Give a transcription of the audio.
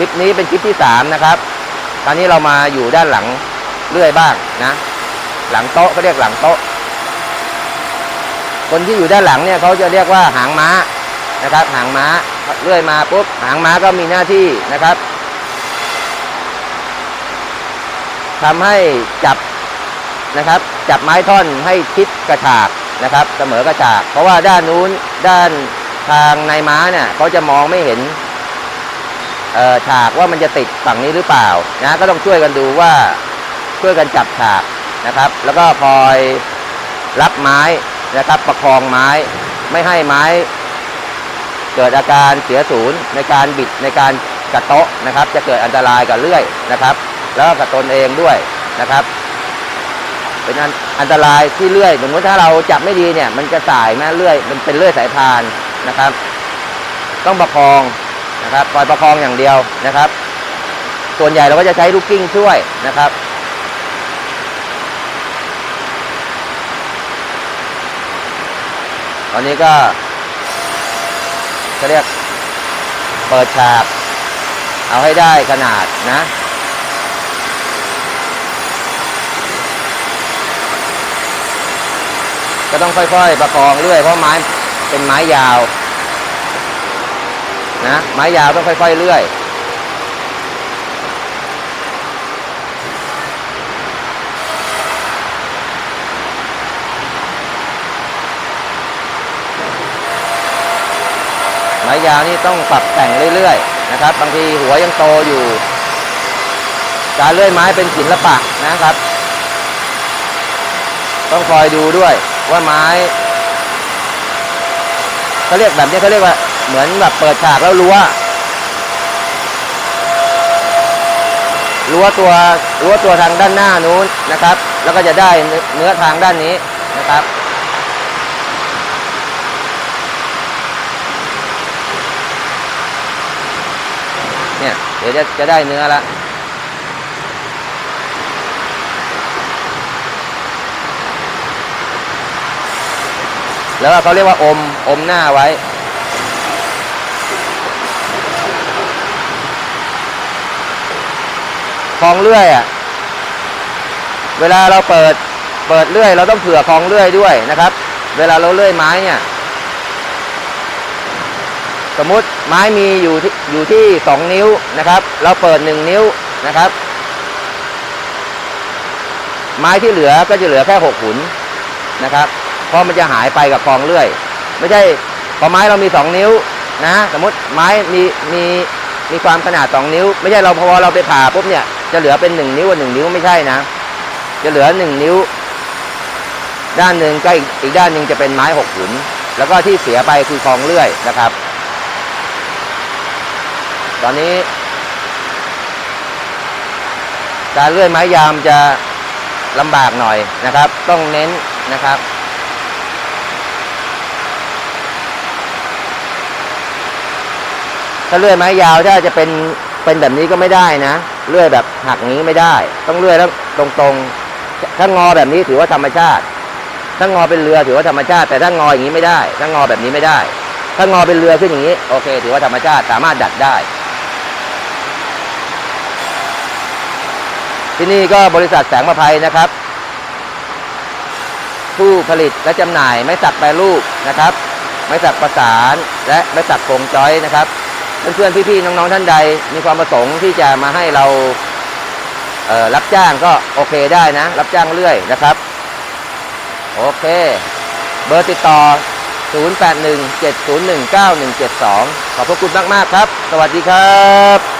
ลิปนี้เป็นคลิปที่สามนะครับ ตอนนี้เรามาอยู่ด้านหลังเลื่อยบ้างนะ หลังโต๊ะเขาเรียกหลังโต๊ะ คนที่อยู่ด้านหลังเนี่ยเขาจะเรียกว่าหางม้านะครับ หางม้าเลื่อยมาปุ๊บหางม้าก็มีหน้าที่นะครับทำให้จับนะครับ จับไม้ท่อนให้ชิดกระฉากนะครับ เสมอกระฉาก เพราะว่าด้านนู้นด้านทางในม้าเนี่ยเขาจะมองไม่เห็น ฉากว่ามันจะติดฝั่งนี้หรือเปล่านะก็ต้องช่วยกันดูว่าช่วยกันจับฉากนะครับ แล้วก็คอยรับไม้นะครับ ประคองไม้ไม่ให้ไม้ เกิดอาการเสียศูนย์ในการบิดในการกระโต๊ะนะครับ จะเกิดอันตรายกับเลื่อยนะครับ แล้วก็กับตนเองด้วยนะครับ เป็นอันตรายที่เลื่อยสมมติถ้าเราจับไม่ดีเนี่ย มันจะสายแม่เลื่อยมันเป็นเลื่อยสายพานนะครับ ต้องประคอง นะครับคอยประคองอย่างเดียวนะครับ ส่วนใหญ่เราก็จะใช้ลูกกิ้งช่วยนะครับตอนนี้ก็เขาเรียกเปิดฉาก เอาให้ได้ขนาดนะก็ต้องค่อยๆ ประคองเรื่อยเพราะไม้เป็นไม้ยาว นะไม้ยาวต้องค่อย ๆเลื่อยไม้ยาวนี่ต้องปรับแต่งเรื่อยๆนะครับ บางทีหัวยังโตอยู่ การเลื่อยไม้เป็นศิลปะนะครับ ต้องคอยดูด้วยว่าไม้เขาเรียกแบบนี้เขาเรียกว่า เหมือนแบบเปิดฉากแล้วรั้วรั้วตัวรั้วตัวทางด้านหน้านู้นนะครับ แล้วก็จะได้เนื้อทางด้านนี้นะครับ เนี่ยเดี๋ยวจะจะได้เนื้อละแล้วเขาเรียกว่าอมอมหน้าไว้ คลองเลื่อยอะเวลาเราเปิดเปิดเลื่อย เราต้องเผื่อคลองเลื่อยด้วยนะครับ เวลาเราเลื่อยไม้เนี่ย สมมุติไม้มีอยู่ที่อยู่ที่สองนิ้วนะครับ เราเปิดหนึ่งนิ้วนะครับ ไม้ที่เหลือก็จะเหลือแค่หกหุนนะครับเพราะมันจะหายไปกับกองเลื่อย ไม่ใช่พอไม้เรามีสองนิ้วนะ สมมติไม้มีมีมีความขนาดสองนิ้ว ไม่ใช่เราพอเราไปผ่าปุ๊บเนี่ย จะเหลือเป็นหนึ่งนิ้วกับหนึ่งนิ้วไม่ใช่นะ จะเหลือหนึ่งนิ้ว ด้านหนึ่งก็อีกด้านหนึ่งจะเป็นไม้หกหุน แล้วก็ที่เสียไปคือกองเลื่อยนะครับ ตอนนี้ การเลื่อยไม้ยามจะลำบากหน่อยนะครับ ต้องเน้นนะครับถ้าเลื่อยไม้ยาวถ้าจะเป็นเป็นแบบนี้ก็ไม่ได้นะ เลื่อยแบบหักนี้ไม่ได้ ต้องเลื่อยแล้วตรงๆ ถ้างอแบบนี้ถือว่าธรรมชาติ ถ้างอเป็นเรือถือว่าธรรมชาติ แต่ถ้างออย่างนี้ไม่ได้ ถ้างอแบบนี้ไม่ได้ ถ้างอเป็นเรือขึ้นอย่างนี้ โอเค ถือว่าธรรมชาติสามารถดัดได้ ที่นี่ก็บริษัทแสงประภัยนะครับ ผู้ผลิตและจำหน่ายไม้สักแปรรูปนะครับ ไม้สักประสานและไม้สักโครงจอยนะครับ เพื่อนๆพี่ๆน้องๆท่านใด มีความประสงค์ที่จะมาให้เราเรับจ้างก็โอเคได้นะ รับจ้างเรื่อยนะครับ โอเค เบอร์ติดต่อ 0817019172 ขอบพระคุณมาก ๆ ครับ สวัสดีครับ